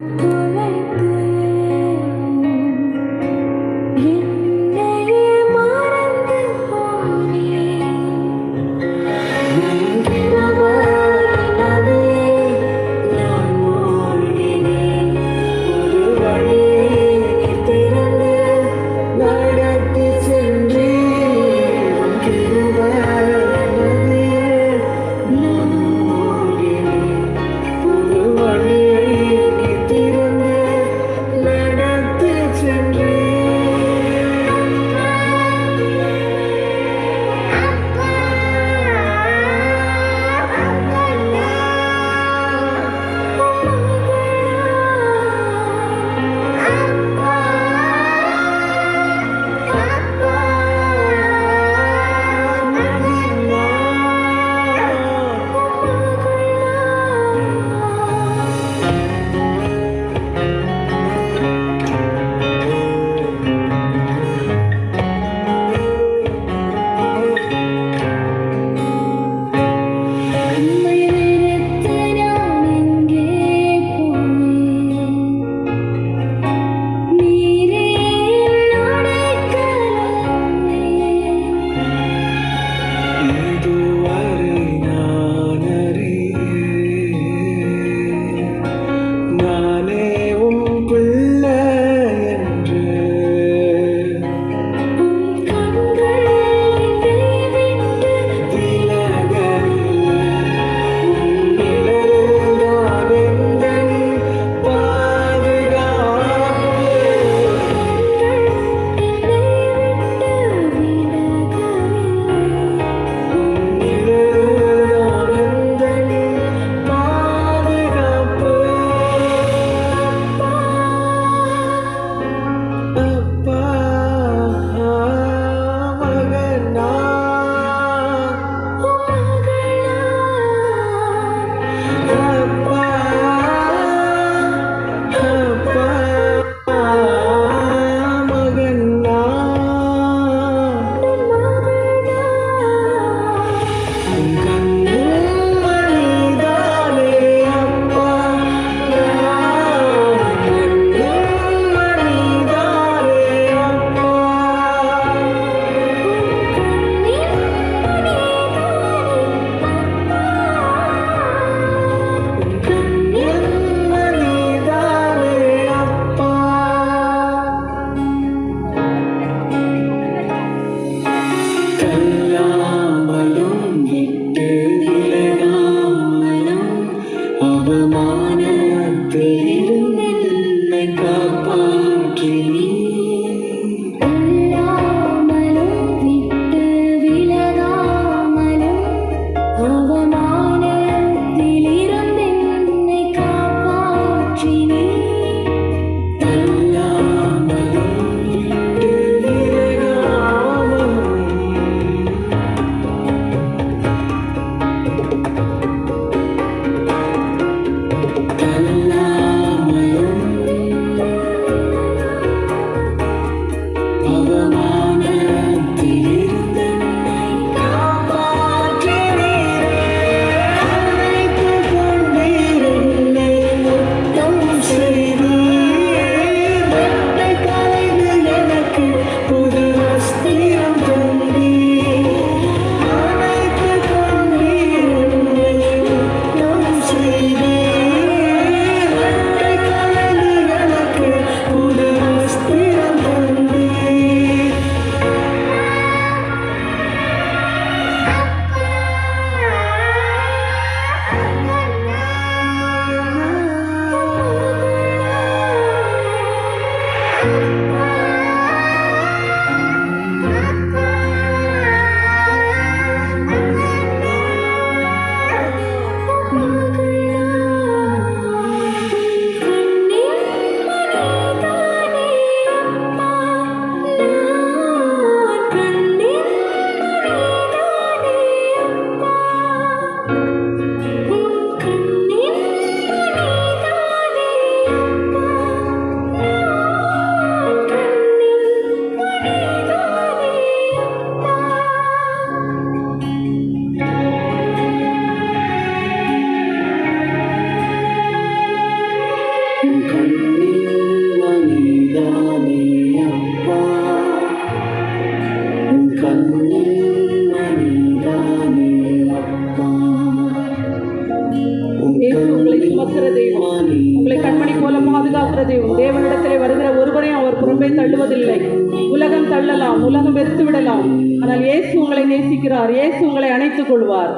you You. உலகமே தள்ளுவதில்லை. உலகம் தள்ளலாம் உலகம் வெறுத்து விடலாம். ஆனால் இயேசு உங்களை நேசிக்கிறார் இயேசு உங்களை அணைத்துக் கொள்வார்.